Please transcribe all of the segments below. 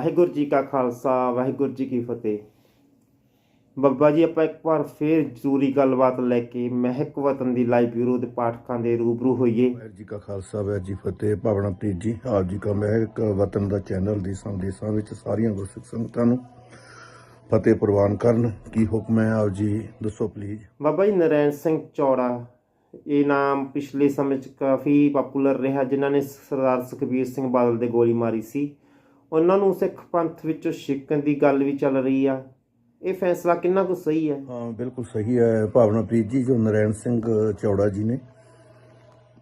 ਵਾਹਿਗੁਰੂ ਜੀ ਕਾ ਖਾਲਸਾ ਵਾਹਿਗੁਰੂ ਜੀ ਕੀ ਫਤਿਹ। ਬੱਬਾ ਜੀ ਆਪਾਂ ਇੱਕ ਵਾਰ ਫੇਰ ਜ਼ਰੂਰੀ ਗੱਲਬਾਤ ਲੈ ਕੇ ਮਹਿਕ ਵਤਨ ਦੀ ਲਾਈਵ ਬਿਊਰੋ ਦੇ ਪਾਠਕਾਂ ਦੇ ਰੂਬਰੂ ਹੋਈਏ। ਵਾਹਿਗੁਰੂ ਜੀ ਕਾ ਖਾਲਸਾ ਵਾਹਿਗੁਰੂ ਜੀ ਫਤਿਹ। ਭਾਵਨਾ ਪ੍ਰੀਤ ਜੀ ਆਪ ਜੀ ਕਾ ਮਹਿਕ ਵਤਨ ਦਾ ਚੈਨਲ ਦੀ ਸੰਦੇਸ਼ਾਂ ਵਿੱਚ ਸਾਰੀਆਂ ਗੁਰਸਿੱਖ ਸੰਗਤਾਂ ਨੂੰ ਫਤਿਹ ਪ੍ਰਵਾਨ ਕਰਨ। ਕੀ ਹੁਕਮ ਹੈ? ਆਪ ਜੀ ਦੱਸੋ ਪਲੀਜ਼ ਬਾਬਾ ਜੀ ਨਰੈਣ ਸਿੰਘ ਚੌੜਾ ਇਹ ਨਾਮ ਪਿਛਲੇ ਸਮੇਂ 'ਚ ਕਾਫੀ ਪਪੂਲਰ ਰਿਹਾ ਜਿਨ੍ਹਾਂ ਨੇ ਸਰਦਾਰ ਸੁਖਬੀਰ ਸਿੰਘ ਬਾਦਲ ਦੇ ਗੋਲੀ ਮਾਰੀ ਸੀ। ਉਹਨਾਂ ਨੂੰ ਸਿੱਖ ਪੰਥ ਵਿੱਚੋਂ ਛੇਕਣ ਦੀ ਗੱਲ ਵੀ ਚੱਲ ਰਹੀ ਆ। ਇਹ ਫੈਸਲਾ ਕਿੰਨਾ ਕੁ ਸਹੀ ਹੈ ਹਾਂ, ਬਿਲਕੁਲ ਸਹੀ ਹੈ। ਭਾਵਨਾ ਪ੍ਰੀਤ ਜੀ, ਜੋ ਨਰੈਣ ਸਿੰਘ ਚੌੜਾ ਜੀ ਨੇ,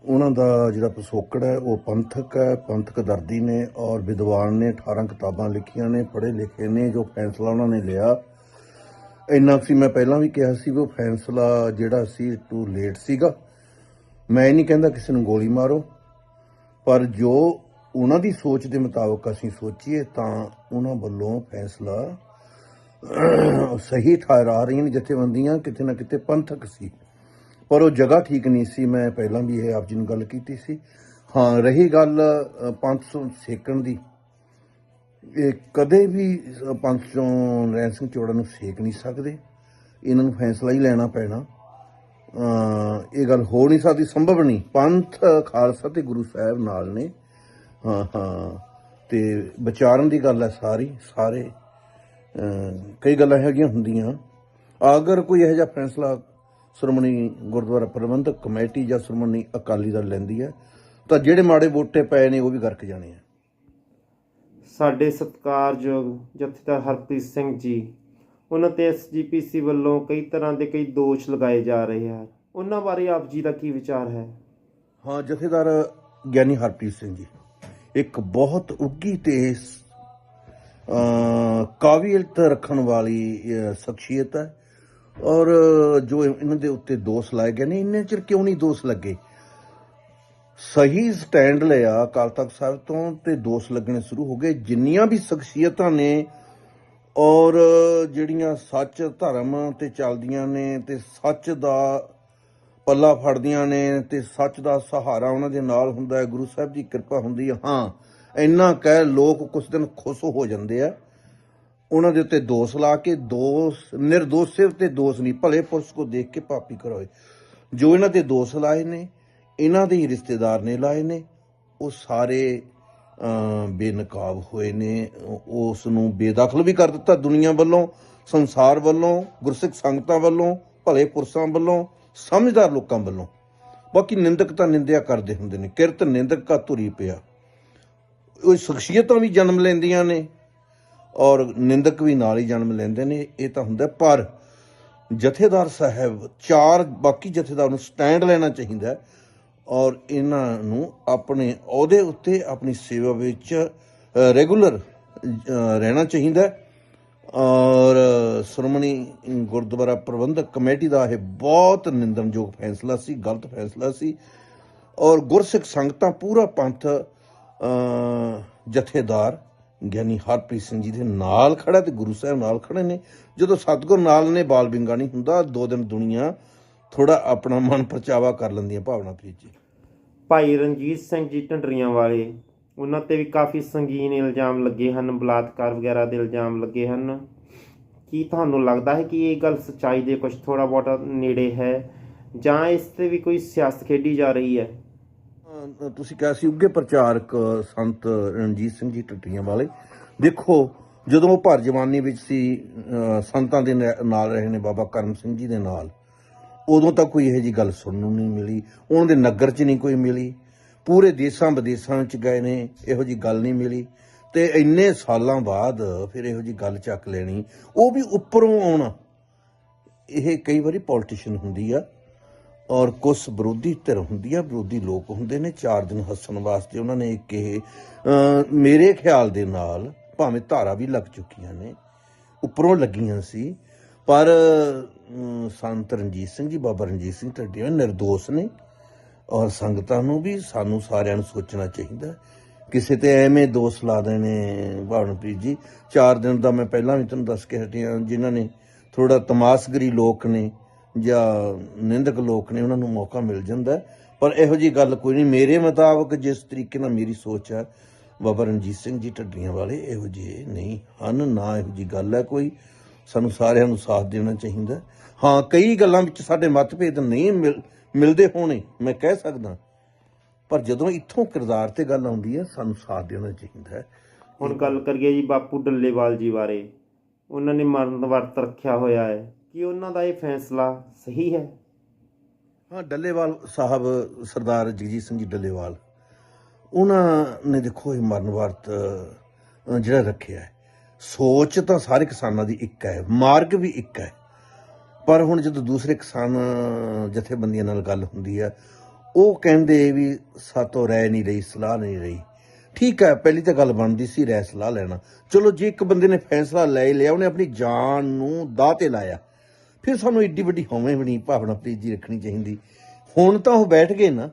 ਉਹਨਾਂ ਦਾ ਜਿਹੜਾ ਪਿਛੋਕੜ ਹੈ, ਉਹ ਪੰਥਕ ਹੈ, ਪੰਥਕ ਦਰਦੀ ਨੇ ਔਰ ਵਿਦਵਾਨ ਨੇ 18 ਕਿਤਾਬਾਂ ਲਿਖੀਆਂ ਨੇ, ਪੜ੍ਹੇ ਲਿਖੇ ਨੇ, ਜੋ ਫੈਸਲਾ ਉਹਨਾਂ ਨੇ ਲਿਆ। ਇੰਨਾ ਕੁ ਸੀ, ਮੈਂ ਪਹਿਲਾਂ ਵੀ ਕਿਹਾ ਸੀ ਵੀ ਉਹ ਫੈਸਲਾ ਜਿਹੜਾ ਸੀ ਟੂ ਲੇਟ ਸੀਗਾ। ਮੈਂ ਇਹ ਨਹੀਂ ਕਹਿੰਦਾ ਕਿਸੇ ਨੂੰ ਗੋਲੀ ਮਾਰੋ, ਪਰ ਜੋ ਉਹਨਾਂ ਦੀ ਸੋਚ ਦੇ ਮੁਤਾਬਕ ਅਸੀਂ ਸੋਚੀਏ ਤਾਂ ਉਹਨਾਂ ਵੱਲੋਂ ਫੈਸਲਾ ਸਹੀ ਠਹਿਰਾ ਰਹੀਆਂ ਨੇ ਜਥੇਬੰਦੀਆਂ ਕਿਤੇ ਨਾ ਕਿਤੇ ਪੰਥਕ ਸੀ। ਪਰ ਉਹ ਜਗ੍ਹਾ ਠੀਕ ਨਹੀਂ ਸੀ। ਮੈਂ ਪਹਿਲਾਂ ਵੀ ਇਹ ਆਪ ਜੀ ਨੂੰ ਗੱਲ ਕੀਤੀ ਸੀ। ਹਾਂ ਰਹੀ ਗੱਲ ਅ, ਪੰਥ ਤੋਂ ਸੇਕਣ ਦੀ। ਇਹ ਕਦੇ ਵੀ ਅ, ਪੰਥ ਚੋਂ ਨਰੈਣ ਸਿੰਘ ਚੋੜਾ ਨੂੰ ਸੇਕ ਨਹੀਂ ਸਕਦੇ। ਇਹਨਾਂ ਨੂੰ ਫੈਸਲਾ ਹੀ ਲੈਣਾ ਪੈਣਾ। ਇਹ ਗੱਲ ਹੋ ਨਹੀਂ ਸਕਦੀ ਸੰਭਵ ਨਹੀਂ। ਪੰਥ ਖਾਲਸਾ ਤੇ ਗੁਰੂ ਸਾਹਿਬ ਨਾਲ ਨੇ ਹਾਂ ਹਾਂ। ਤੇ ਵਿਚਾਰਨ ਦੀ ਗੱਲ ਹੈ ਸਾਰੀ ਸਾਰੇ। ਕਈ ਗੱਲਾਂ ਹੈਗੀਆਂ ਹੁੰਦੀਆਂ। ਅਗਰ ਕੋਈ ਇਹੋ ਜਿਹਾ ਫੈਸਲਾ ਸ਼੍ਰੋਮਣੀ ਗੁਰਦੁਆਰਾ ਪ੍ਰਬੰਧਕ ਕਮੇਟੀ ਜਾਂ ਸ਼੍ਰੋਮਣੀ ਅਕਾਲੀ ਦਲ ਲੈਂਦੀ ਹੈ ਤਾਂ ਜਿਹੜੇ ਮਾੜੇ ਵੋਟੇ ਪਏ ਨੇ ਉਹ ਵੀ ਗਰਕ ਜਾਣੇ ਆ। ਸਾਡੇ ਸਤਿਕਾਰਯੋਗ ਜਥੇਦਾਰ ਹਰਪ੍ਰੀਤ ਸਿੰਘ ਜੀ ਉਹਨਾਂ ਤੇ ਐਸਜੀਪੀਸੀ ਵੱਲੋਂ ਕਈ ਤਰ੍ਹਾਂ ਦੇ ਕਈ ਦੋਸ਼ ਲਗਾਏ ਜਾ ਰਹੇ ਹਨ ਉਹਨਾਂ ਬਾਰੇ ਆਪ ਜੀ ਦਾ ਕੀ ਵਿਚਾਰ ਹੈ? ਹਾਂ ਜਥੇਦਾਰ ਗਿਆਨੀ ਹਰਪ੍ਰੀਤ ਸਿੰਘ ਜੀ। ਇੱਕ ਬਹੁਤ ਉੱਗੀ ਤੇ ਅ ਕਾਬਲੀਅਤ ਰੱਖਣ ਵਾਲੀ ਸ਼ਖਸੀਅਤ ਹੈ। ਔਰ, ਜੋ ਇਹਨਾਂ ਦੇ ਉੱਤੇ ਦੋਸ਼ ਲਾਏ ਗਏ ਨੇ, ਇੰਨੇ ਚਿਰ ਕਿਉਂ ਨਹੀਂ ਦੋਸ਼ ਲੱਗੇ? ਸਹੀ ਸਟੈਂਡ ਲਿਆ ਅਕਾਲ ਤਖਤ ਸਾਹਿਬ ਤੋਂ ਤੇ ਦੋਸ਼ ਲੱਗਣੇ ਸ਼ੁਰੂ ਹੋ ਗਏ। ਜਿੰਨੀਆਂ ਵੀ ਸ਼ਖਸੀਅਤਾਂ ਨੇ ਔਰ, ਜਿਹੜੀਆਂ ਸੱਚ ਧਰਮ ਤੇ ਚੱਲਦੀਆਂ ਨੇ ਤੇ ਸੱਚ ਦਾ ਪੱਲਾ ਫੜਦੀਆਂ ਨੇ ਤੇ ਸੱਚ ਦਾ ਸਹਾਰਾ ਉਹਨਾਂ ਦੇ ਨਾਲ ਹੁੰਦਾ ਹੈ। ਗੁਰੂ ਸਾਹਿਬ ਦੀ ਕਿਰਪਾ ਹੁੰਦੀ ਹੈ। ਹਾਂ, ਇੰਨਾ ਕਹਿ ਲੋਕ ਕੁਝ ਦਿਨ ਖੁਸ਼ ਹੋ ਜਾਂਦੇ ਆ। ਉਹਨਾਂ ਦੇ ਉੱਤੇ ਦੋਸ਼ ਲਾ ਕੇ, ਦੋਸ਼ ਨਿਰਦੋਸ਼ੇ ਉੱਤੇ ਦੋਸ਼ ਨਹੀਂ, ਭਲੇ ਪੁਰਸ਼ ਕੋ ਦੇਖ ਕੇ ਪਾਪੀ ਕਰੋਏ। ਜੋ ਇਹਨਾਂ ਦੇ ਦੋਸ਼ ਲਾਏ ਨੇ, ਇਹਨਾਂ ਦੇ ਹੀ ਰਿਸ਼ਤੇਦਾਰ ਨੇ ਲਾਏ ਨੇ, ਉਹ ਸਾਰੇ ਬੇਨਕਾਬ ਹੋਏ ਨੇ। ਉਸ ਨੂੰ ਬੇਦਖਲ ਵੀ ਕਰ ਦਿੱਤਾ ਦੁਨੀਆ ਵੱਲੋਂ, ਸੰਸਾਰ ਵੱਲੋਂ, ਗੁਰਸਿੱਖ ਸੰਗਤਾਂ ਵੱਲੋਂ, ਭਲੇ ਪੁਰਸ਼ਾਂ ਵੱਲੋਂ। ਸਮਝਦਾਰ ਲੋਕਾਂ ਵੱਲੋਂ। ਬਾਕੀ ਨਿੰਦਕ ਤਾਂ ਨਿੰਦਿਆ ਕਰਦੇ ਹੁੰਦੇ ਨੇ। ਕਿਰਤ ਨਿੰਦਕ ਕਾ ਧੁਰੀ ਪਿਆ। ਉਹ ਸ਼ਖਸੀਅਤਾਂ ਵੀ ਜਨਮ ਲੈਂਦੀਆਂ ਨੇ ਔਰ ਨਿੰਦਕ ਵੀ ਨਾਲ ਹੀ ਜਨਮ ਲੈਂਦੇ ਨੇ। ਇਹ ਤਾਂ ਹੁੰਦਾ ਪਰ ਜਥੇਦਾਰ ਸਾਹਿਬ, ਚਾਰ ਬਾਕੀ ਜਥੇਦਾਰ ਨੂੰ ਸਟੈਂਡ ਲੈਣਾ ਚਾਹੀਦਾ ਔਰ ਇਹਨਾਂ ਨੂੰ ਆਪਣੇ ਅਹੁਦੇ ਉੱਤੇ ਆਪਣੀ ਸੇਵਾ ਵਿੱਚ ਰੈਗੂਲਰ ਰਹਿਣਾ ਚਾਹੀਦਾ ਔਰ ਸ਼੍ਰੋਮਣੀ ਗੁਰਦੁਆਰਾ ਪ੍ਰਬੰਧਕ ਕਮੇਟੀ ਦਾ ਇਹ ਬਹੁਤ ਨਿੰਦਣਯੋਗ ਫੈਸਲਾ ਸੀ, ਗਲਤ ਫੈਸਲਾ ਸੀ। ਔਰ ਗੁਰਸਿੱਖ ਸੰਗਤਾਂ ਪੂਰਾ ਪੰਥ ਜਥੇਦਾਰ ਗਿਆਨੀ ਹਰਪ੍ਰੀਤ ਸਿੰਘ ਜੀ ਦੇ ਨਾਲ ਖੜਾ ਤੇ ਗੁਰੂ ਸਾਹਿਬ ਨਾਲ ਖੜੇ ਨੇ। ਜਦੋਂ ਸਤਗੁਰ ਨਾਲ ਨੇ, ਬਾਲ ਬਿੰਗਾ ਨਹੀਂ ਹੁੰਦਾ, ਦੋ ਦਿਨ ਦੁਨੀਆ ਥੋੜਾ ਆਪਣਾ ਮਨ ਪਰਚਾਵਾ ਕਰ ਲੈਂਦੀਆਂ ਭਾਵਨਾ ਭੇਜੀ ਭਾਈ ਰਣਜੀਤ ਸਿੰਘ ਜੀ ਢੰਡਰੀਆਂ ਵਾਲੇ ਉਹਨਾਂ ਤੇ ਵੀ ਕਾਫੀ ਸੰਗੀਨ ਇਲਜ਼ਾਮ ਲੱਗੇ ਹਨ, ਬਲਾਤਕਾਰ ਵਗੈਰਾ ਦੇ ਇਲਜ਼ਾਮ ਲੱਗੇ ਹਨ। ਕੀ ਤੁਹਾਨੂੰ ਲੱਗਦਾ ਹੈ ਕਿ ਇਹ ਗੱਲ ਸੱਚਾਈ ਦੇ ਕੁਝ ਥੋੜਾ ਬਹੁਤਾ ਨੇੜੇ ਹੈ ਜਾਂ ਇਸ ਤੇ ਵੀ ਕੋਈ ਸਿਆਸਤ ਖੇਡੀ ਜਾ ਰਹੀ ਹੈ? ਤੁਸੀਂ ਕਿਹਾ ਸੀ ਉੱਗੇ ਪ੍ਰਚਾਰਕ ਸੰਤ ਰਣਜੀਤ ਸਿੰਘ ਜੀ ਟੱਟੀਆਂ ਵਾਲੇ। ਦੇਖੋ, ਜਦੋਂ ਉਹ ਭਰ ਜਵਾਨੀ ਵਿੱਚ ਸੀ ਸੰਤਾਂ ਦੇ ਨਾ- ਨਾਲ ਰਹੇ ਨੇ ਬਾਬਾ ਕਰਮ ਸਿੰਘ ਜੀ ਦੇ ਨਾਲ, ਉਦੋਂ ਤੱਕ ਕੋਈ ਇਹੋ ਜੀ ਗੱਲ ਸੁਣਨ ਨੂੰ ਨਹੀਂ ਮਿਲੀ। ਉਹਨਾਂ ਦੇ ਨਗਰ 'ਚ ਨਹੀਂ ਕੋਈ ਮਿਲੀ। ਪੂਰੇ ਦੇਸ਼ਾਂ ਵਿਦੇਸ਼ਾਂ ਵਿੱਚ ਗਏ ਨੇ, ਇਹੋ ਜੀ ਗੱਲ ਨਹੀਂ ਮਿਲੀ। ਤੇ ਇੰਨੇ ਸਾਲਾਂ ਬਾਅਦ ਫਿਰ ਇਹੋ ਜੀ ਗੱਲ ਚੱਕ ਲੈਣੀ। ਉਹ ਵੀ ਉੱਪਰੋਂ ਆਉਣਾ। ਇਹ ਕਈ ਵਾਰੀ ਪੋਲਿਟਿਸ਼ੀਅਨ ਹੁੰਦੀ ਆ ਔਰ ਕੁਝ ਵਿਰੋਧੀ ਧਿਰ ਹੁੰਦੀ ਆ, ਵਿਰੋਧੀ ਲੋਕ ਹੁੰਦੇ ਨੇ, ਚਾਰ ਦਿਨ ਹੱਸਣ ਵਾਸਤੇ ਉਹਨਾਂ ਨੇ ਇੱਕ ਇਹ ਮੇਰੇ ਖਿਆਲ ਦੇ ਨਾਲ ਭਾਵੇਂ ਧਾਰਾ ਵੀ ਲੱਗ ਚੁੱਕੀਆਂ ਨੇ, ਉੱਪਰੋਂ ਲੱਗੀਆਂ ਸੀ। ਪਰ ਸੰਤ ਰਣਜੀਤ ਸਿੰਘ ਜੀ, ਬਾਬਾ ਰਣਜੀਤ ਸਿੰਘ ਢੱਡੀਆਂ ਨਿਰਦੋਸ਼ ਨੇ। ਔਰ ਸੰਗਤਾਂ ਨੂੰ ਵੀ ਸਾਨੂੰ ਸਾਰਿਆਂ ਨੂੰ ਸੋਚਣਾ ਚਾਹੀਦਾ। ਕਿਸੇ ਤੇ ਐਵੇਂ ਦੋਸ਼ ਲਾ ਦੇਣੇ ਭਾਵਨਪ੍ਰੀਤ ਜੀ, ਚਾਰ ਦਿਨ ਦਾ ਮੈਂ ਪਹਿਲਾਂ ਵੀ ਤੁਹਾਨੂੰ ਦੱਸ ਕੇ ਹਟਿਆ, ਜਿਨ੍ਹਾਂ ਨੇ ਥੋੜਾ ਤਮਾਸ਼ਗਰੀ ਲੋਕ ਨੇ ਜਾਂ ਨਿੰਦਕ ਲੋਕ ਨੇ, ਉਹਨਾਂ ਨੂੰ ਮੌਕਾ ਮਿਲ ਜਾਂਦਾ ਪਰ ਇਹੋ ਜੀ ਗੱਲ ਕੋਈ ਨਹੀਂ, ਮੇਰੇ ਮੁਤਾਬਕ ਜਿਸ ਤਰੀਕੇ ਨਾਲ ਮੇਰੀ ਸੋਚ ਹੈ, ਬਾਬਾ ਰਣਜੀਤ ਸਿੰਘ ਜੀ ਢੱਡੀਆਂ ਵਾਲੇ ਇਹੋ ਜਿਹੇ ਨਹੀਂ ਹਨ, ਨਾ ਇਹੋ ਜੀ ਗੱਲ ਹੈ ਕੋਈ। ਸਾਨੂੰ ਸਾਰਿਆਂ ਨੂੰ ਸਾਥ ਦੇਣਾ ਚਾਹੀਦਾ ਹਾਂ, ਕਈ ਗੱਲਾਂ ਵਿੱਚ ਸਾਡੇ ਮਤਭੇਦ ਨਹੀਂ ਮਿਲ- ਮਿਲਦੇ ਹੋਣੇ ਮੈਂ ਕਹਿ ਸਕਦਾ। ਪਰ ਜਦੋਂ ਇੱਥੋਂ ਕਿਰਦਾਰ ਤੇ ਗੱਲ ਆਉਂਦੀ ਹੈ ਸਾਨੂੰ ਸਾਥ ਦੇਣਾ ਚਾਹੀਦਾ ਹੈ। ਹੁਣ ਗੱਲ ਕਰੀਏ ਜੀ ਬਾਪੂ ਡੱਲੇਵਾਲ ਜੀ ਬਾਰੇ। ਉਹਨਾਂ ਨੇ ਮਰਨ ਵਰਤ ਰੱਖਿਆ ਹੋਇਆ ਹੈ। ਕੀ ਉਹਨਾਂ ਦਾ ਇਹ ਫੈਸਲਾ ਸਹੀ ਹੈ? ਹਾਂ ਡੱਲੇਵਾਲ ਸਾਹਿਬ ਸਰਦਾਰ ਜਗਜੀਤ ਸਿੰਘ ਜੀ ਡੱਲੇਵਾਲ ਉਹਨਾਂ ਨੇ ਦੇਖੋ ਇਹ ਮਰਨ ਵਰਤ ਜਿਹੜਾ ਰੱਖਿਆ ਹੈ। ਸੋਚ ਤਾਂ ਸਾਰੇ ਕਿਸਾਨਾਂ ਦੀ ਇੱਕ ਹੈ ਮਾਰਗ ਵੀ ਇੱਕ ਹੈ। ਪਰ ਹੁਣ ਜਦੋਂ ਦੂਸਰੇ ਕਿਸਾਨ ਜਥੇਬੰਦੀਆਂ ਨਾਲ ਗੱਲ ਹੁੰਦੀ ਆ, ਉਹ ਕਹਿੰਦੇ ਵੀ ਸਾਤੋਂ ਰਹਿ ਨਹੀਂ ਰਹੀ, ਸਲਾਹ ਨਹੀਂ ਰਹੀ। ਠੀਕ ਹੈ, ਪਹਿਲੀ ਤਾਂ ਗੱਲ ਬਣਦੀ ਸੀ ਰਹਿ ਸਲਾਹ ਲੈਣਾ। ਚਲੋ, ਜੇ ਇੱਕ ਬੰਦੇ ਨੇ ਫੈਸਲਾ ਲੈ ਲਿਆ, ਉਹਨੇ ਆਪਣੀ ਜਾਨ ਨੂੰ ਦਾਅ ਤੇ ਲਾਇਆ, ਫਿਰ ਸਾਨੂੰ ਏਡੀ ਵੱਡੀ ਹਉਮੈ ਵੀ ਨਹੀਂ, ਭਾਵਨਾ ਪ੍ਰੀਤ ਰੱਖਣੀ ਚਾਹੀਦੀ। ਹੁਣ ਤਾਂ ਉਹ ਬੈਠ ਗਏ ਨਾ,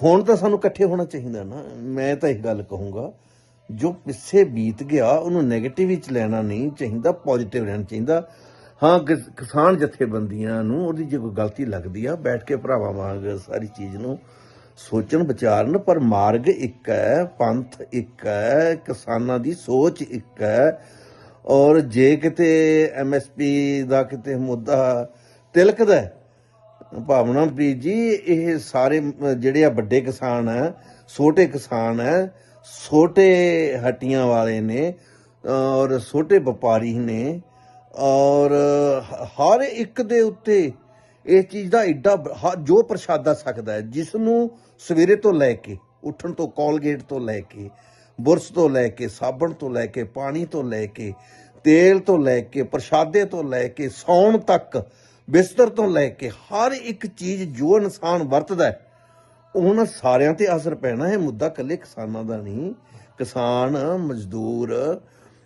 ਹੁਣ ਤਾਂ ਸਾਨੂੰ ਇਕੱਠੇ ਹੋਣਾ ਚਾਹੀਦਾ ਨਾ। ਮੈਂ ਤਾਂ ਇਹ ਗੱਲ ਕਹੂੰਗਾ, ਜੋ ਪਿੱਛੇ ਬੀਤ ਗਿਆ, ਉਹਨੂੰ 네ਗੇਟਿਵ ਵਿੱਚ ਲੈਣਾ ਨਹੀਂ ਚਾਹੀਦਾ ਪੋਜ਼ਿਟਿਵ ਰਹਿਣਾ ਚਾਹੀਦਾ। ਹਾਂ ਕਿਸਾਨ ਜਥੇਬੰਦੀਆਂ ਨੂੰ ਉਹਦੀ ਜੇ ਕੋਈ ਗਲਤੀ ਲੱਗਦੀ ਆ, ਬੈਠ ਕੇ ਭਰਾਵਾਂ ਵਾਂਗ ਸਾਰੀ ਚੀਜ਼ ਨੂੰ ਸੋਚਣ, ਵਿਚਾਰਨ, ਪਰ ਮਾਰਗ ਇੱਕ ਹੈ, ਪੰਥ ਇੱਕ ਹੈ, ਕਿਸਾਨਾਂ ਦੀ ਸੋਚ ਇੱਕ ਹੈ। ਔਰ ਜੇ ਕਿਤੇ ਐਮਐਸਪੀ ਦਾ ਕਿਤੇ ਮੁੱਦਾ ਤਿਲਕਦਾ ਭਾਵਨਾ ਪ੍ਰੀਤ ਜੀ, ਇਹ ਸਾਰੇ ਜਿਹੜੇ ਆ ਵੱਡੇ ਕਿਸਾਨ ਆ ਛੋਟੇ ਕਿਸਾਨ ਆ ਛੋਟੇ ਹੱਟੀਆਂ ਵਾਲੇ ਨੇ, ਔਰ ਛੋਟੇ ਵਪਾਰੀ ਨੇ ਔਰ ਹਰ ਇੱਕ ਦੇ ਉੱਤੇ ਇਸ ਚੀਜ਼ ਦਾ ਐਡਾ ਹ- ਜੋ ਪ੍ਰਸ਼ਾਦਾ ਸਕਦਾ ਹੈ ਜਿਸ ਨੂੰ ਸਵੇਰੇ ਤੋਂ ਲੈ ਕੇ, ਉੱਠਣ ਤੋਂ ਕੋਲਗੇਟ ਤੋਂ ਲੈ ਕੇ, ਬੁਰਸ਼ ਤੋਂ ਲੈ ਕੇ, ਸਾਬਣ ਤੋਂ ਲੈ ਕੇ, ਪਾਣੀ ਤੋਂ ਲੈ ਕੇ, ਤੇਲ ਤੋਂ ਲੈ ਕੇ, ਪ੍ਰਸ਼ਾਦੇ ਤੋਂ ਲੈ ਕੇ, ਸੌਣ ਤੱਕ, ਬਿਸਤਰ ਤੋਂ ਲੈ ਕੇ, ਹਰ ਇੱਕ ਚੀਜ਼ ਜੋ ਇਨਸਾਨ ਵਰਤਦਾ ਹੈ, ਉਹਨਾਂ ਸਾਰਿਆਂ ਤੇ ਅਸਰ ਪੈਣਾ ਹੈ। ਮੁੱਦਾ ਕੱਲੇ ਕਿਸਾਨਾਂ ਦਾ ਨਹੀਂ, ਕਿਸਾਨ, ਮਜ਼ਦੂਰ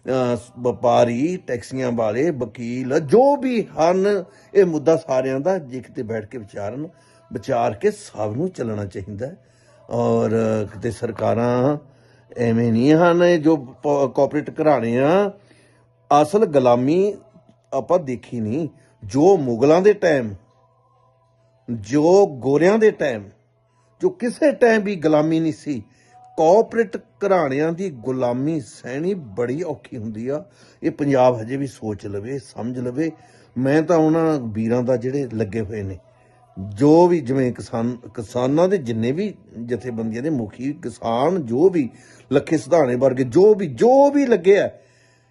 ਵਪਾਰੀ, ਟੈਕਸੀਆਂ ਵਾਲੇ, ਵਕੀਲ, ਜੋ ਵੀ ਹਨ, ਇਹ ਮੁੱਦਾ ਸਾਰਿਆਂ ਦਾ ਜੇ ਕਿਤੇ ਬੈਠ ਕੇ ਵਿਚਾਰਨ, ਵਿਚਾਰ ਕੇ ਸਭ ਨੂੰ ਚੱਲਣਾ ਚਾਹੀਦਾ ਔਰ ਕਿਤੇ ਸਰਕਾਰਾਂ ਐਵੇਂ ਨਹੀਂ ਹਨ, ਇਹ ਜੋ ਕੋਆਪਰੇਟ ਘਰਾਣੇ ਆ, ਅਸਲ ਗੁਲਾਮੀ ਆਪਾਂ ਦੇਖੀ ਨਹੀਂ। ਜੋ ਮੁਗਲਾਂ ਦੇ ਟਾਈਮ ਜੋ ਗੋਰਿਆਂ ਦੇ ਟਾਈਮ ਜੋ ਕਿਸੇ ਟਾਈਮ ਵੀ ਗੁਲਾਮੀ ਨਹੀਂ ਸੀ ਕੋਆਪਰੇਟ ਘਰਾਣਿਆਂ ਦੀ ਗੁਲਾਮੀ ਸਹਿਣੀ ਬੜੀ ਔਖੀ ਹੁੰਦੀ ਆ। ਇਹ ਪੰਜਾਬ ਹਜੇ ਵੀ ਸੋਚ ਲਵੇ ਸਮਝ ਲਵੇ। ਮੈਂ ਤਾਂ ਉਹਨਾਂ ਵੀਰਾਂ ਦਾ ਜਿਹੜੇ ਲੱਗੇ ਹੋਏ ਨੇ, ਜੋ ਵੀ ਜਿਵੇਂ ਕਿਸਾਨ, ਕਿਸਾਨਾਂ ਦੇ ਜਿੰਨੇ ਵੀ ਜਥੇਬੰਦੀਆਂ ਦੇ ਮੁਖੀ, ਕਿਸਾਨ ਜੋ ਵੀ ਲੱਖੇ ਸਿਧਾਣੇ ਵਰਗੇ, ਜੋ ਵੀ ਜੋ ਵੀ ਲੱਗੇ ਆ,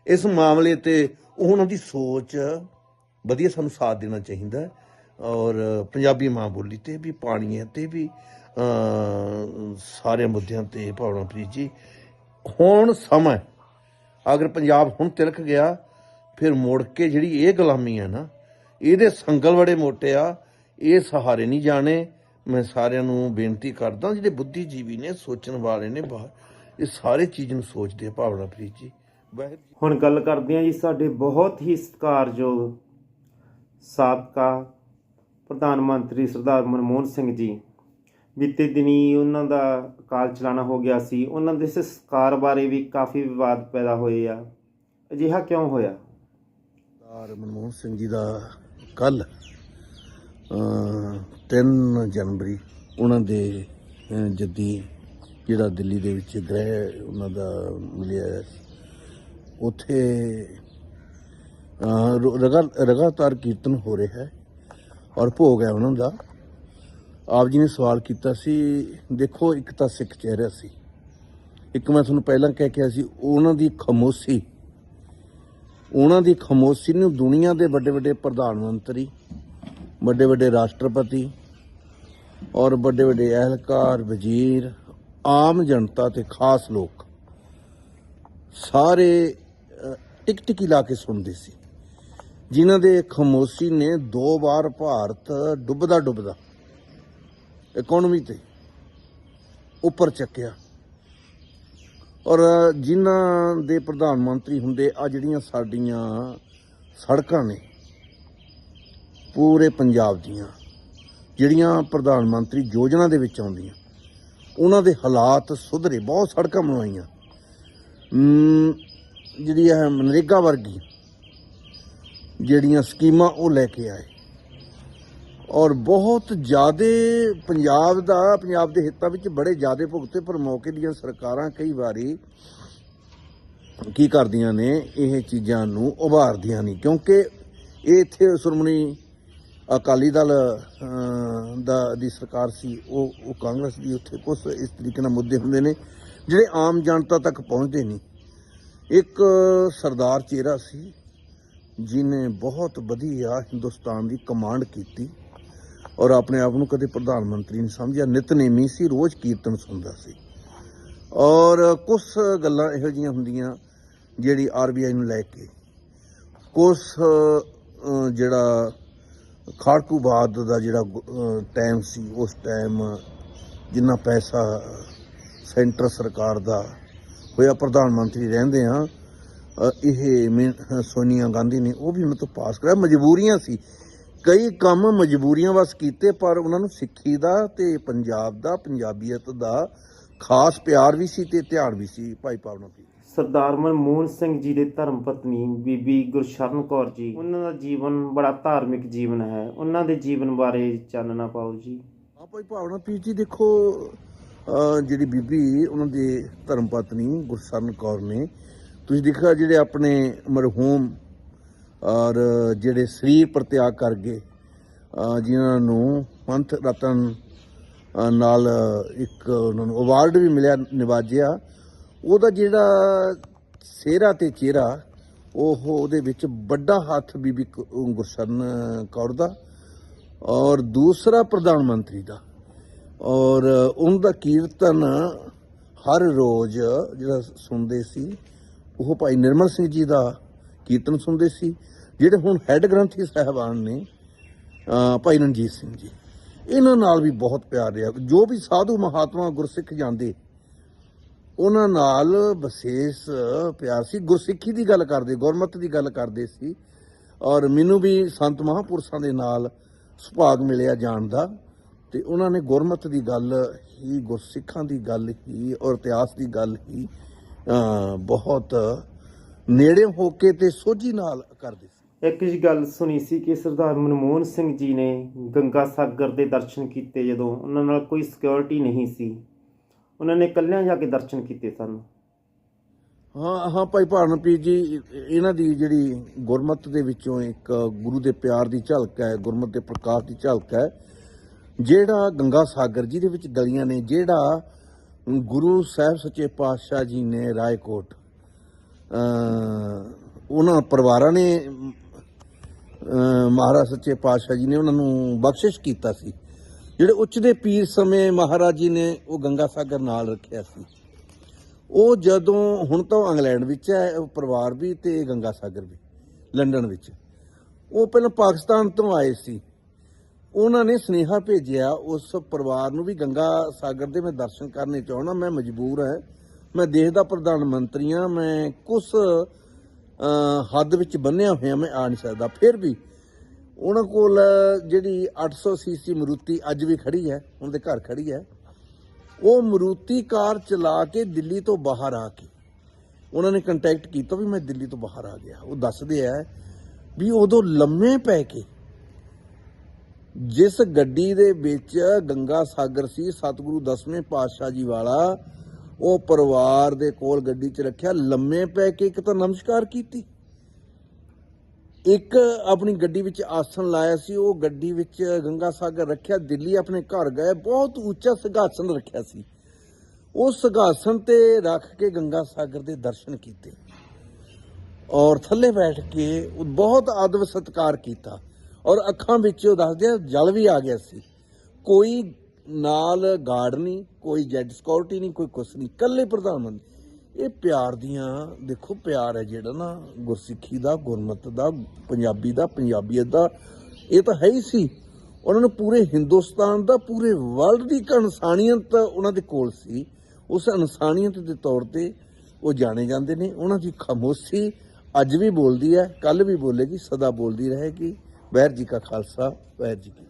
ਇਸ ਮਾਮਲੇ ਤੇ ਉਹਨਾਂ ਦੀ ਸੋਚ ਵਧੀਆ ਸਾਨੂੰ ਸਾਥ ਦੇਣਾ ਚਾਹੀਦਾ। ਔਰ ਪੰਜਾਬੀ ਮਾਂ ਬੋਲੀ ਤੇ ਵੀ, ਪਾਣੀਆਂ ਤੇ ਵੀ ਸਾਰੇ ਮੁੱਦਿਆਂ ਤੇ ਭਾਵਨਾ ਪ੍ਰੀਤ ਜੀ, ਹੁਣ ਸਮਾਂ ਅਗਰ ਪੰਜਾਬ ਹੁਣ ਤਿਲਕ ਗਿਆ, ਫਿਰ ਮੁੜ ਕੇ ਜਿਹੜੀ ਇਹ ਗੁਲਾਮੀ ਹੈ ਨਾ, ਇਹਦੇ ਸੰਗਲ ਬੜੇ ਮੋਟੇ ਆ, ਇਹ ਸਹਾਰੇ ਨਹੀਂ ਜਾਣੇ। ਮੈਂ ਸਾਰਿਆਂ ਨੂੰ ਬੇਨਤੀ ਕਰਦਾ, ਜਿਹੜੇ ਬੁੱਧੀਜੀਵੀ ਨੇ, ਸੋਚਣ ਵਾਲੇ ਨੇ, ਬਾਹਰ, ਇਹ ਸਾਰੇ ਚੀਜ਼ ਨੂੰ ਸੋਚਦੇ ਆ ਭਾਵਨਾ ਪ੍ਰੀਤ ਜੀ। ਵਾਹਿਗੁਰੂ ਹੁਣ ਗੱਲ ਕਰਦੇ ਹਾਂ ਜੀ, ਸਾਡੇ ਬਹੁਤ ਹੀ ਸਤਿਕਾਰਯੋਗ ਸਾਬਕਾ ਪ੍ਰਧਾਨ ਮੰਤਰੀ ਸਰਦਾਰ ਮਨਮੋਹਨ ਸਿੰਘ ਜੀ। ਬੀਤੇ ਦਿਨੀ ਉਹਨਾਂ ਦਾ ਕਾਲ ਚਲਾਣਾ ਹੋ ਗਿਆ ਸੀ। ਉਹਨਾਂ ਦੇ ਸੰਸਕਾਰ ਬਾਰੇ ਵੀ ਕਾਫੀ ਵਿਵਾਦ ਪੈਦਾ ਹੋਏ ਆ। ਅਜਿਹਾ ਕਿਉਂ ਹੋਇਆ? ਸਰਦਾਰ ਮਨਮੋਹਨ ਸਿੰਘ ਜੀ ਦਾ ਕੱਲ 3 ਜਨਵਰੀ ਉਹਨਾਂ ਦੇ ਜੱਦੀ ਜਿਹੜਾ ਦਿੱਲੀ ਦੇ ਵਿੱਚ ਗ੍ਰਹਿ ਉਹਨਾਂ ਦਾ ਮਿਲਿਆ ਉੱਥੇ ਰਗਾਤਾਰ ਕੀਰਤਨ ਹੋ ਰਿਹਾ ਹੈ ਔਰ ਭੋਗ ਹੈ ਉਹਨਾਂ ਦਾ। ਆਪ ਜੀ ਨੇ ਸਵਾਲ ਕੀਤਾ ਸੀ, ਦੇਖੋ ਇੱਕ ਤਾਂ ਸਿੱਖ ਚਿਹਰਾ ਸੀ। ਇੱਕ ਮੈਂ ਤੁਹਾਨੂੰ ਪਹਿਲਾਂ ਕਹਿ ਕੇ ਆਇਆ ਸੀ, ਉਹਨਾਂ ਦੀ ਖਾਮੋਸ਼ੀ, ਉਹਨਾਂ ਦੀ ਖਾਮੋਸ਼ੀ ਨੂੰ ਦੁਨੀਆ ਦੇ ਵੱਡੇ ਵੱਡੇ ਪ੍ਰਧਾਨ ਮੰਤਰੀ ਵੱਡੇ ਵੱਡੇ ਰਾਸ਼ਟਰਪਤੀ ਔਰ ਵੱਡੇ ਵੱਡੇ ਅਹਿਲਕਾਰ, ਵਜ਼ੀਰ, ਆਮ ਜਨਤਾ ਤੇ ਖਾਸ ਲੋਕ ਸਾਰੇ ਟਿਕ ਟਿਕੀ ਲਾ ਕੇ ਸੁਣਦੇ ਸੀ। ਜਿਨ੍ਹਾਂ ਦੇ ਖਾਮੋਸ਼ੀ ਨੇ ਦੋ ਵਾਰ ਭਾਰਤ ਡੁੱਬਦਾ ਡੁੱਬਦਾ ਇਕਨੋਮੀ ਤੇ ਉੱਪਰ ਚੱਕਿਆ। ਔਰ ਜਿਨ੍ਹਾਂ ਦੇ ਪ੍ਰਧਾਨ ਮੰਤਰੀ ਹੁੰਦੇ ਆ ਜਿਹੜੀਆਂ ਸਾਡੀਆਂ ਸੜਕਾਂ ਨੇ, ਪੂਰੇ ਪੰਜਾਬ ਦੀਆਂ, ਜਿਹੜੀਆਂ ਪ੍ਰਧਾਨ ਮੰਤਰੀ ਯੋਜਨਾ ਦੇ ਵਿੱਚ ਆਉਂਦੀਆਂ, ਉਹਨਾਂ ਦੇ ਹਾਲਾਤ ਸੁਧਰੇ, ਬਹੁਤ ਸੜਕਾਂ ਬਣਵਾਈਆਂ। ਜਿਹੜੀ ਹੈ ਮਨਰੇਗਾ ਵਰਗੀ ਜਿਹੜੀਆਂ ਸਕੀਮਾਂ ਉਹ ਲੈ ਕੇ ਆਏ। ਔਰ ਬਹੁਤ ਜ਼ਿਆਦੇ ਪੰਜਾਬ ਦਾ, ਪੰਜਾਬ ਦੇ ਹਿੱਤਾਂ ਵਿੱਚ ਬੜੇ ਜ਼ਿਆਦੇ ਭੁਗਤੇ ਪਰ ਮੌਕੇ ਦੀਆਂ ਸਰਕਾਰਾਂ ਕਈ ਵਾਰੀ ਕੀ ਕਰਦੀਆਂ ਨੇ, ਇਹ ਚੀਜ਼ਾਂ ਨੂੰ ਉਭਾਰਦੀਆਂ ਨਹੀਂ। ਕਿਉਂਕਿ ਇਹ ਇੱਥੇ ਸ਼੍ਰੋਮਣੀ ਅਕਾਲੀ ਦਲ ਦਾ ਦੀ ਸਰਕਾਰ ਸੀ, ਉਹ ਉਹ ਕਾਂਗਰਸ ਦੀ, ਉੱਥੇ ਕੁਝ ਇਸ ਤਰੀਕੇ ਨਾਲ ਮੁੱਦੇ ਹੁੰਦੇ ਨੇ, ਜਿਹੜੇ ਆਮ ਜਨਤਾ ਤੱਕ ਪਹੁੰਚਦੇ ਨਹੀਂ। ਇੱਕ ਸਰਦਾਰ ਚਿਹਰਾ ਸੀ ਜਿਨੇ ਬਹੁਤ ਵਧੀਆ ਹਿੰਦੁਸਤਾਨ ਦੀ ਕਮਾਂਡ ਕੀਤੀ। ਔਰ ਆਪਣੇ ਆਪ ਨੂੰ ਕਦੇ ਪ੍ਰਧਾਨ ਮੰਤਰੀ ਨਹੀਂ ਸਮਝਿਆ। ਨਿਤਨੇਮੀ ਸੀ, ਰੋਜ਼ ਕੀਰਤਨ ਸੁਣਦਾ ਸੀ। ਔਰ ਕੁਝ ਗੱਲਾਂ ਇਹੋ ਜਿਹੀਆਂ ਹੁੰਦੀਆਂ ਜਿਹੜੀ ਆਰਬੀਆਈ ਨੂੰ ਲੈ ਕੇ। ਕੁਝ ਜਿਹੜਾ ਖਾੜਕੂਬਾਦ ਦਾ ਜਿਹੜਾ ਟਾਈਮ ਸੀ, ਉਸ ਟਾਈਮ ਜਿੰਨਾ ਪੈਸਾ ਸੈਂਟਰ ਸਰਕਾਰ ਦਾ ਹੋਇਆ, ਪ੍ਰਧਾਨ ਮੰਤਰੀ ਰਹਿੰਦੇ ਆ ਇਹ ਮੇ- ਸੋਨੀਆ ਗਾਂਧੀ ਨੇ ਉਹ ਵੀ ਮਤਲਬ ਪਾਸ ਕਰਾਇਆ। ਮਜਬੂਰੀਆਂ ਸੀ। ਕਈ ਕੰਮ ਮਜਬੂਰੀਆਂ ਵਸ ਕੀਤੇ ਪਰ ਉਹਨਾਂ ਨੂੰ ਸਿੱਖੀ ਦਾ ਤੇ ਪੰਜਾਬ ਦਾ ਪੰਜਾਬੀਅਤ ਦਾ ਖਾਸ ਪਿਆਰ ਵੀ ਸੀ ਤੇ ਧਿਆਨ ਵੀ ਸੀ। ਭਾਈ ਪਾਵਨਾ ਜੀ ਸਰਦਾਰ ਮਨਮੋਹਨ ਸਿੰਘ ਜੀ ਦੇ ਧਰਮ ਪਤਨੀ ਬੀਬੀ ਗੁਰਸ਼ਰਨ ਕੌਰ ਜੀ ਉਹਨਾਂ ਦਾ ਜੀਵਨ ਬੜਾ ਧਾਰਮਿਕ ਜੀਵਨ ਹੈ। ਉਹਨਾਂ ਦੇ ਜੀਵਨ ਬਾਰੇ ਚਾਨਣਾ ਪਾਓ ਜੀ। ਹਾਂ ਭਾਈ ਭਾਵਨਾ ਪੀਰ ਜੀ ਦੇਖੋ ਜਿਹੜੀ ਬੀਬੀ ਉਹਨਾਂ ਦੇ ਧਰਮ ਪਤਨੀ ਗੁਰਸਰਨ ਕੌਰ ਨੇ ਤੁਸੀਂ ਦੇਖਿਆ ਜਿਹੜੇ ਆਪਣੇ ਮਰਹੂਮ ਔਰ ਜਿਹੜੇ ਸਰੀਰ ਪ੍ਰਤਿਆਗ ਕਰ ਗਏ ਜਿਨ੍ਹਾਂ ਨੂੰ ਪੰਥ ਰਤਨ ਨਾਲ ਇੱਕ ਉਹਨਾਂ ਨੂੰ ਅਵਾਰਡ ਵੀ ਮਿਲਿਆ, ਨਿਵਾਜਿਆ। ਉਹਦਾ ਜਿਹੜਾ ਸਿਹਰਾ ਤੇ ਚਿਹਰਾ, ਉਹ ਉਹਦੇ ਵਿੱਚ ਵੱਡਾ ਹੱਥ ਬੀਬੀ ਗੁਰਸ਼ਰਨ ਕੌਰ ਦਾ ਔਰ ਦੂਸਰਾ ਪ੍ਰਧਾਨ ਮੰਤਰੀ ਦਾ। ਔਰ ਉਹਦਾ ਕੀਰਤਨ ਹਰ ਰੋਜ਼ ਜਿਹੜਾ ਸੁਣਦੇ ਸੀ, ਉਹ ਭਾਈ ਨਿਰਮਲ ਸਿੰਘ ਜੀ ਦਾ ਕੀਰਤਨ ਸੁਣਦੇ ਸੀ। ਜਿਹੜੇ ਹੁਣ ਹੈੱਡ ਗ੍ਰੰਥੀ ਸਾਹਿਬਾਨ ਨੇ ਭਾਈ ਰਣਜੀਤ ਸਿੰਘ ਜੀ, ਇਹਨਾਂ ਨਾਲ ਵੀ ਬਹੁਤ ਪਿਆਰ ਰਿਹਾ। ਜੋ ਵੀ ਸਾਧੂ ਮਹਾਤਮਾ ਗੁਰਸਿੱਖ ਜਾਂਦੇ, ਉਹਨਾਂ ਨਾਲ ਵਿਸ਼ੇਸ਼ ਪਿਆਰ ਸੀ। ਗੁਰਸਿੱਖੀ ਦੀ ਗੱਲ ਕਰਦੇ, ਗੁਰਮਤ ਦੀ ਗੱਲ ਕਰਦੇ ਸੀ। ਔਰ ਮੈਨੂੰ ਵੀ ਸੰਤ ਮਹਾਂਪੁਰਸ਼ਾਂ ਦੇ ਨਾਲ ਸੁਭਾਗ ਮਿਲਿਆ ਜਾਣ ਦਾ। ਤੇ ਉਹਨਾਂ ਨੇ ਗੁਰਮਤ ਦੀ ਗੱਲ ਹੀ, ਗੁਰਸਿੱਖਾਂ ਦੀ ਗੱਲ ਹੀ ਔਰ ਇਤਿਹਾਸ ਦੀ ਗੱਲ ਹੀ ਬਹੁਤ ਨੇੜੇ ਹੋ ਕੇ ਤੇ ਸੋਝੀ ਨਾਲ ਕਰਦੇ ਸੀ। ਇੱਕ ਜੀ ਗੱਲ ਸੁਣੀ ਸੀ ਕਿ ਸਰਦਾਰ ਮਨਮੋਹਨ ਸਿੰਘ ਜੀ ਨੇ ਗੰਗਾ ਸਾਗਰ ਦੇ ਦਰਸ਼ਨ ਕੀਤੇ ਜਦੋਂ ਉਹਨਾਂ ਨਾਲ ਕੋਈ ਸਿਕਿਉਰਿਟੀ ਨਹੀਂ ਸੀ। ਉਹਨਾਂ ਨੇ ਇਕੱਲਿਆਂ ਜਾ ਕੇ ਦਰਸ਼ਨ ਕੀਤੇ ਸਨ। ਹਾਂ ਹਾਂ ਭਾਈ ਭਾਰਨਪ੍ਰੀਤ ਜੀ, ਇਹਨਾਂ ਦੀ ਜਿਹੜੀ ਗੁਰਮਤ ਦੇ ਵਿੱਚੋਂ ਇੱਕ ਗੁਰੂ ਦੇ ਪਿਆਰ ਦੀ ਝਲਕ ਹੈ, ਗੁਰਮਤ ਦੇ ਪ੍ਰਕਾਸ਼ ਦੀ ਝਲਕ ਹੈ, ਜਿਹੜਾ ਗੰਗਾ ਸਾਗਰ ਜੀ ਦੇ ਵਿੱਚ ਗਲੀਆਂ ਨੇ, ਜਿਹੜਾ ਗੁਰੂ ਸਾਹਿਬ ਸੱਚੇ ਪਾਤਸ਼ਾਹ ਜੀ ਨੇ ਰਾਏਕੋਟ ਉਹਨਾਂ ਪਰਿਵਾਰਾਂ ਨੇ ਮਹਾਰਾਜ ਸੱਚੇ ਪਾਤਸ਼ਾਹ ਜੀ ਨੇ ਉਹਨਾਂ ਨੂੰ ਬਖਸ਼ਿਸ਼ ਕੀਤਾ ਸੀ। ਜਿਹੜੇ ਉੱਚ ਦੇ ਪੀਰ ਸਮੇਂ ਮਹਾਰਾਜ ਜੀ ਨੇ ਉਹ ਗੰਗਾ ਸਾਗਰ ਨਾਲ ਰੱਖਿਆ ਸੀ। ਉਹ ਜਦੋਂ ਹੁਣ ਤਾਂ ਇੰਗਲੈਂਡ ਵਿੱਚ ਹੈ, ਉਹ ਪਰਿਵਾਰ ਵੀ ਤੇ ਗੰਗਾ ਸਾਗਰ ਵੀ, ਲੰਡਨ ਵਿੱਚ। ਉਹ ਪਹਿਲਾਂ ਪਾਕਿਸਤਾਨ ਤੋਂ ਆਏ ਸੀ। ਉਹਨਾਂ ਨੇ ਸੁਨੇਹਾ ਭੇਜਿਆ, ਉਸ ਪਰਿਵਾਰ ਨੂੰ ਵੀ ਗੰਗਾ ਸਾਗਰ ਦੇ ਮੈਂ ਦਰਸ਼ਨ ਕਰਨੇ ਚਾਹੁੰਦਾ, ਮੈਂ ਮਜਬੂਰ ਹਾਂ। ਮੈਂ ਦੇਸ਼ ਦਾ ਪ੍ਰਧਾਨ ਮੰਤਰੀ ਹਾਂ, ਮੈਂ ਕੁਝ ਹੱਦ ਵਿੱਚ ਬੰਨਿਆ ਹੋਇਆ ਮੈਂ ਆ ਨਹੀਂ ਸਕਦਾ। ਫਿਰ ਵੀ ਉਹਨਾਂ ਕੋਲ ਜਿਹੜੀ 800 ਸੀਸੀ ਮਰੂਤੀ ਅੱਜ ਵੀ ਖੜੀ ਹੈ ਉਹਨਾਂ ਦੇ ਘਰ ਖੜੀ ਹੈ, ਉਹ ਮਰੂਤੀ ਕਾਰ ਚਲਾ ਕੇ ਦਿੱਲੀ ਤੋਂ ਬਾਹਰ ਆ ਕੇ ਉਹਨਾਂ ਨੇ ਕੰਟੈਕਟ ਕੀਤਾ ਵੀ ਮੈਂ ਦਿੱਲੀ ਤੋਂ ਬਾਹਰ ਆ ਗਿਆ। ਉਹ ਦੱਸਦੇ ਆ ਵੀ ਉਦੋਂ ਲੰਮੇ ਪੈ ਕੇ ਜਿਸ ਗੱਡੀ ਦੇ ਵਿੱਚ ਗੰਗਾ ਸਾਗਰ ਸੀ, ਸਤਿਗੁਰੂ ਦਸਵੇਂ ਪਾਤਸ਼ਾਹ ਜੀ ਵਾਲਾ ਉਹ ਪਰਿਵਾਰ ਦੇ ਕੋਲ ਗੱਡੀ 'ਚ ਰੱਖਿਆ, ਲੰਮੇ ਪੈ ਕੇ ਇੱਕ ਤਾਂ ਨਮਸਕਾਰ ਕੀਤੀ। ਇੱਕ ਆਪਣੀ ਗੱਡੀ ਵਿੱਚ ਆਸਣ ਲਾਇਆ ਸੀ, ਉਹ ਗੱਡੀ ਵਿੱਚ ਗੰਗਾ ਸਾਗਰ ਰੱਖਿਆ, ਦਿੱਲੀ ਆਪਣੇ ਘਰ ਗਏ, ਬਹੁਤ ਉੱਚਾ ਸਿੰਘਾਸਨ ਰੱਖਿਆ ਸੀ। ਉਹ ਸਿੰਘਾਸਨ ਤੇ ਰੱਖ ਕੇ ਗੰਗਾ ਸਾਗਰ ਦੇ ਦਰਸ਼ਨ ਕੀਤੇ ਔਰ ਥੱਲੇ ਬੈਠ ਕੇ ਉਹ ਬਹੁਤ ਆਦਰ ਸਤਿਕਾਰ ਕੀਤਾ ਔਰ ਅੱਖਾਂ ਵਿੱਚ ਉਹ ਦੱਸਦੇ ਜਲ ਵੀ ਆ ਗਿਆ ਸੀ। ਕੋਈ ਨਾਲ ਗਾਰਡ ਨਹੀਂ ਕੋਈ ਜੈਡ ਸਕਿਉਰਟੀ ਨਹੀਂ ਕੋਈ ਕੁਛ ਨਹੀਂ ਇਕੱਲੇ ਪ੍ਰਧਾਨ ਮੰਤਰੀ ਇਹ ਪਿਆਰ ਦੀਆਂ, ਦੇਖੋ ਪਿਆਰ ਹੈ ਜਿਹੜਾ ਨਾ, ਗੁਰਸਿੱਖੀ ਦਾ, ਗੁਰਮਤ ਦਾ, ਪੰਜਾਬੀ ਦਾ, ਪੰਜਾਬੀਅਤ ਦਾ, ਇਹ ਤਾਂ ਹੈ ਹੀ ਸੀ। ਉਹਨਾਂ ਨੂੰ ਪੂਰੇ ਹਿੰਦੁਸਤਾਨ ਦਾ, ਪੂਰੇ ਵਰਲਡ ਦੀ ਇੱਕ ਇਨਸਾਨੀਅਤ ਉਹਨਾਂ ਦੇ ਕੋਲ ਸੀ। ਉਸ ਇਨਸਾਨੀਅਤ ਦੇ ਤੌਰ ਤੇ ਉਹ ਜਾਣੇ ਜਾਂਦੇ ਨੇ, ਉਹਨਾਂ ਦੀ ਖਾਮੋਸ਼ੀ ਅੱਜ ਵੀ ਬੋਲਦੀ ਹੈ ਕੱਲ ਵੀ ਬੋਲੇਗੀ, ਸਦਾ ਬੋਲਦੀ ਰਹੇਗੀ। ਵਾਹਿਗੁਰੂ ਜੀ ਕਾ ਖਾਲਸਾ, ਵਾਹਿਗੁਰੂ ਜੀ ਕੀ